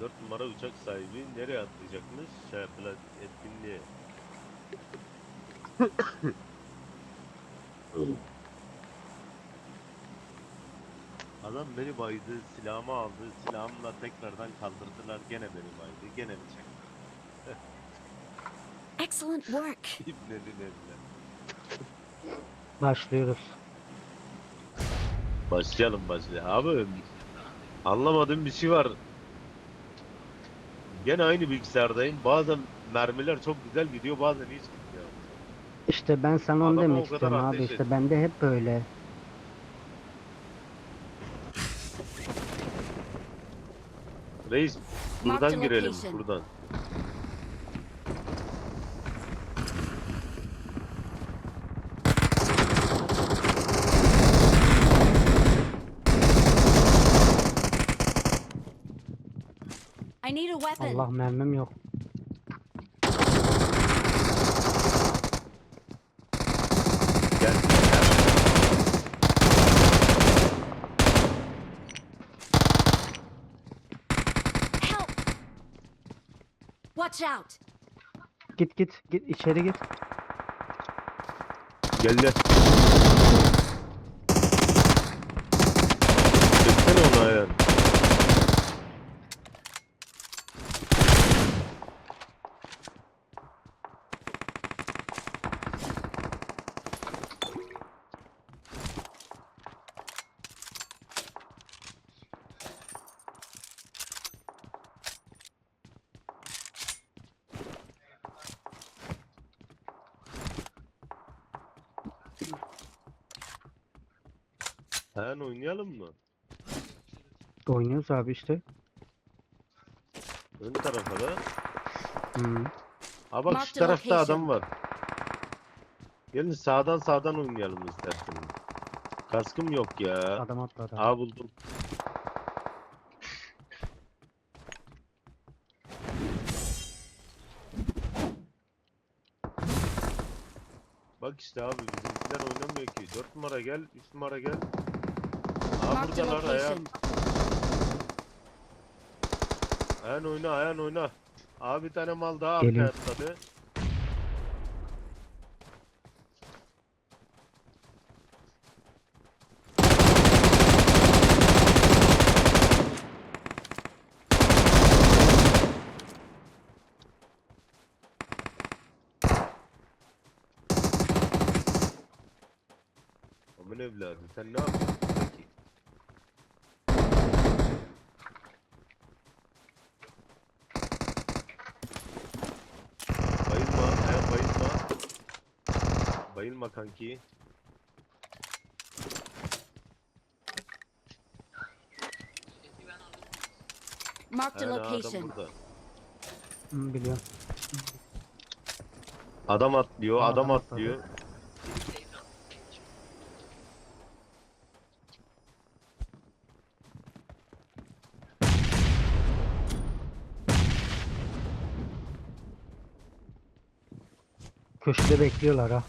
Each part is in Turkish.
4 numara uçak sahibi nereye atlayacakmış? Şey yapılan etkinliğe. Adam beni baydı, silahımı aldı, silahımla tekrardan kaldırdılar, gene beni baydı, gene bıçak. Excellent work. İbnenin eline. Başlıyoruz. Başlayalım başlayalım. Abi anlamadığım bir şey var. Gene aynı bilgisayardayım. Bazen mermiler çok güzel gidiyor, bazen hiç gitmiyor. İşte ben sana onu Adama demek kadar istiyorum abi ateş işte et. bende hep böyle. Reis buradan the girelim, location. buradan. I weapon. Allah mermim yok. Gel. Help! Watch out! Git git git içeri git. Gel gel. Çeksene onu ayağını. Sen oynayalım mı? Oynuyoruz abi işte. Ön tarafa da. Hmm. Ha bak şu tarafta location. adam var. Gelin sağdan sağdan oynayalım isterseniz. Kaskım yok ya. Adam atladı. Aa buldum. Bak işte abi bizimkiler oynamıyor ki. 4 numara gel, 3 numara gel. Aa Mark the buradalar ayağın. location. Ayağın oyna, ayağın oyna. Abi bir tane mal daha arkaya atladı. Aman evladı sen ne yapıyorsun peki? Bayılma, he, bayılma. Bayılma kanki. Marked a adam location. burada. Hmm, biliyorum. Adam atlıyor, adam adam atladı. atlıyor. Köşede bekliyorlar ha.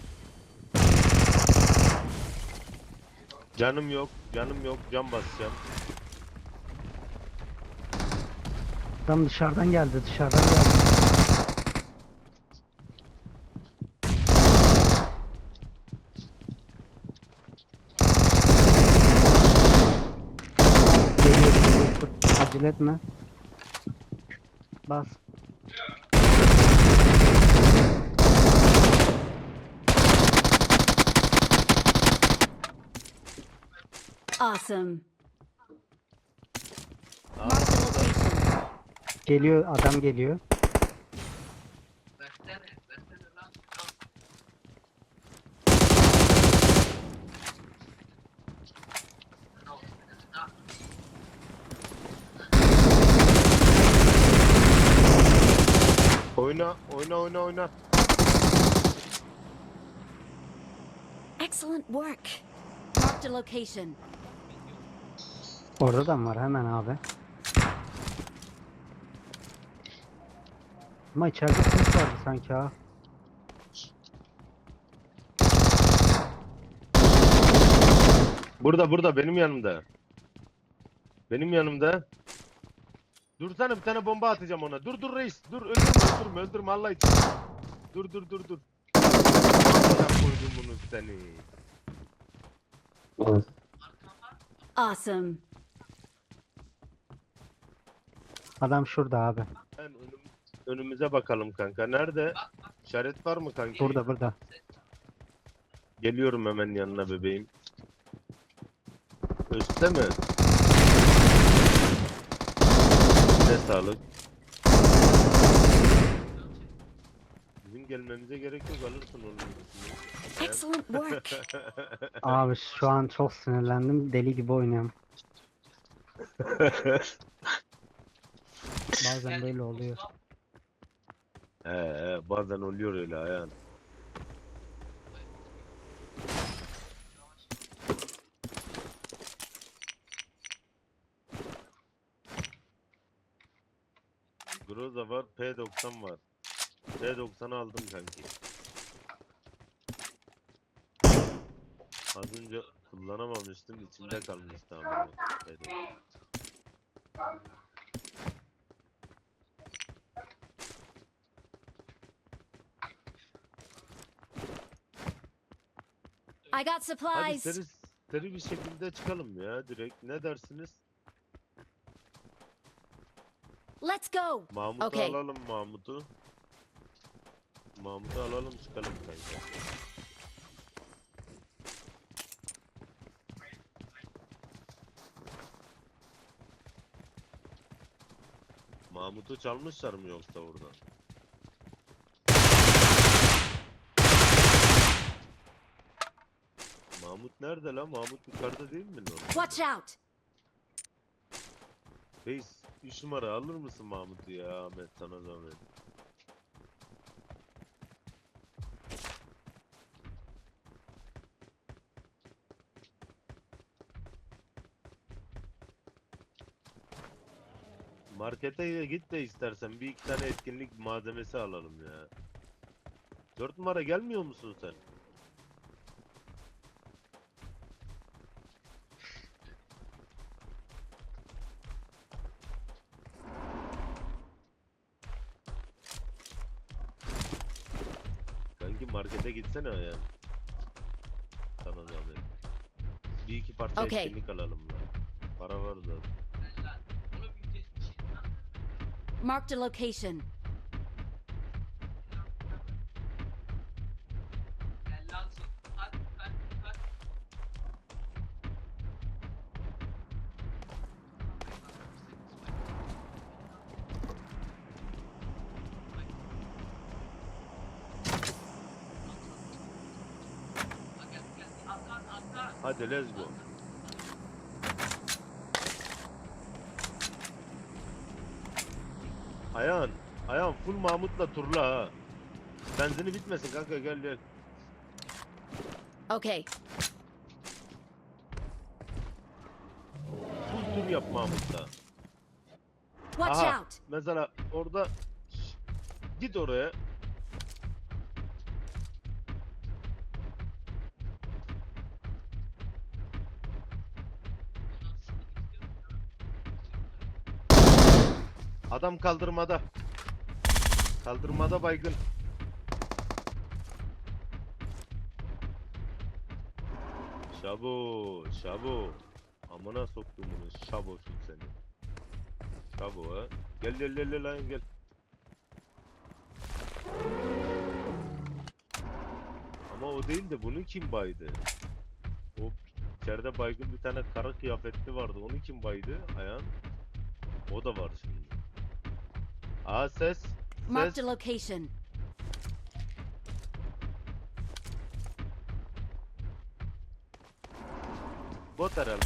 Canım yok, canım yok, can basacağım. Adam dışarıdan geldi dışarıdan geldi. Geliyor, geliyor. Acele etme. Bas. Awesome. Aa, Marked a location. Geliyor adam geliyor. Oyna, oyna, oyna, oyna. Excellent work. Marked a location. Orada da mı var hemen abi. Ama içeride ses vardı sanki ha. Burada, burada, benim yanımda. Benim yanımda. Dursana bir tane bomba atacağım ona. Dur dur reis. Dur öldürme öldürme öldürme Allah için. Dur dur dur dur. Amına koydum bunu seni. Awesome. Adam şurada abi. Önüm, önümüze bakalım kanka. Nerede? İşaret var mı kanki? Burada burada. Geliyorum hemen yanına bebeğim. Üstte mi? Ne sağlık. Bizim gelmemize gerek yok alırsın onu. Excellent work. Abi şu an çok sinirlendim. Deli gibi oynuyorum. Bazen böyle oluyor. He he bazen oluyor öyle ayağın. Groza var, P90 var. P90'ı aldım kanki. Az önce kullanamamıştım, içinde kalmıştı ama. bu P90. I got Hadi supplies. seri, seri bir şekilde çıkalım ya direkt. Ne dersiniz? Let's go. Mahmut'u Okey. alalım Mahmut'u. Mahmut'u alalım çıkalım kanka. Mahmut'u çalmışlar mı yoksa oradan? Mahmut nerede lan? Mahmut yukarıda değil mi lan? Watch out. Reis 3 numara alır mısın Mahmut'u ya Ahmet sana zahmet. Markete git de istersen bir iki tane etkinlik malzemesi alalım ya. 4 numara gelmiyor musun sen? Markete gitsene ya. Sana zahmet. Bir iki parça Okey. etkinlik alalım lan. Para var da. Marked a location. Hadi let's go. Ayağın, ayağın full Mahmut'la turla ha. Benzini bitmesin kanka gel gel. Okay. Full tur yap Mahmut'la. Watch Aha. out. Mesela orada git oraya. Adam kaldırmada. Kaldırmada baygın. Şabo, şabo. Amına soktum bunu. Şabosun seni. Şabo ha. Gel gel gel gel lan gel. Ama o değil de bunu kim baydı? O içeride baygın bir tane kara kıyafetli vardı. Onu kim baydı? Ayağın. O da var şimdi. Aa ses. Marked Ses. a location. Bot herhalde.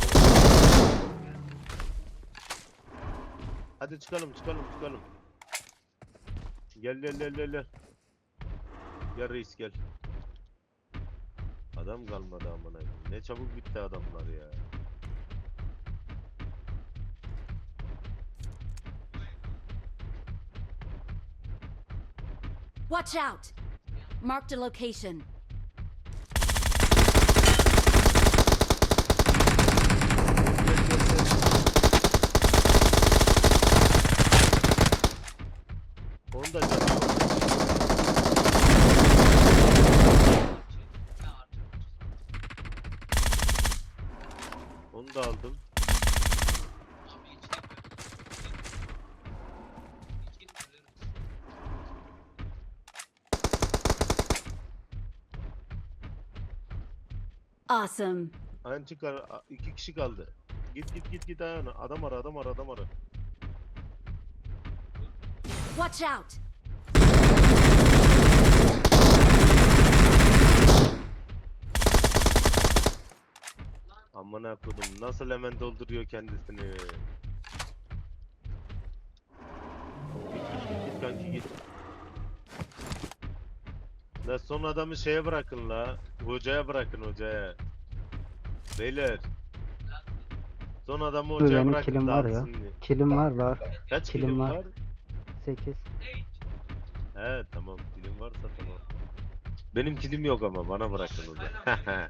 Hadi çıkalım çıkalım çıkalım. Gel gel gel gel gel. Gel reis gel. Adam kalmadı amına. koyayım. Ne çabuk bitti adamlar ya. Watch out. Marked a location. Awesome. Ayağın çıkar. iki kişi kaldı. Git git git git ayağına. Adam ara adam ara adam ara. Watch out! Amına kodum nasıl hemen dolduruyor kendisini. Git git git kanki git. La son adamı şeye bırakın la. Hocaya bırakın hocaya. Beyler. Son adamı Dur, hocaya benim bırakın kilim var ya. diye. Kilim var var. Kaç kilim kilim var. var? 8. He tamam kilim varsa tamam. Benim kilim yok ama bana bırakın hocam.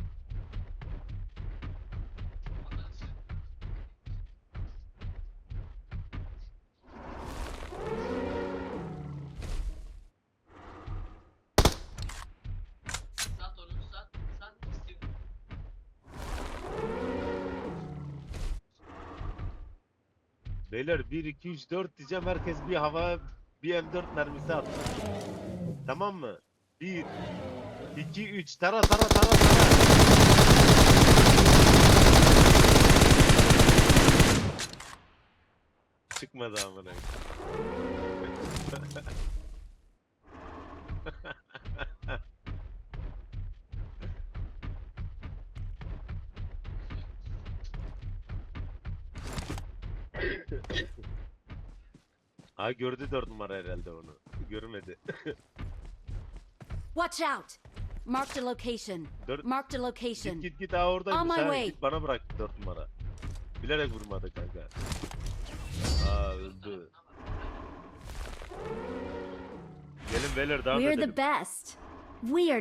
Beyler 1 2 3 4 diyeceğim herkes bir hava bir M4 mermisi atsın. Tamam mı? 1 2 3 tara tara tara tara. Çıkmadı amına. Ha gördü 4 numara herhalde onu. Görmedi. Watch out! Marked a location. Dört- Marked a Git location. git git ha oradaymış On my ha. way. Git bana bırak 4 numara. Bilerek vurmadı kanka. Aa öldü. Gelin beyler devam We're edelim. the best. We are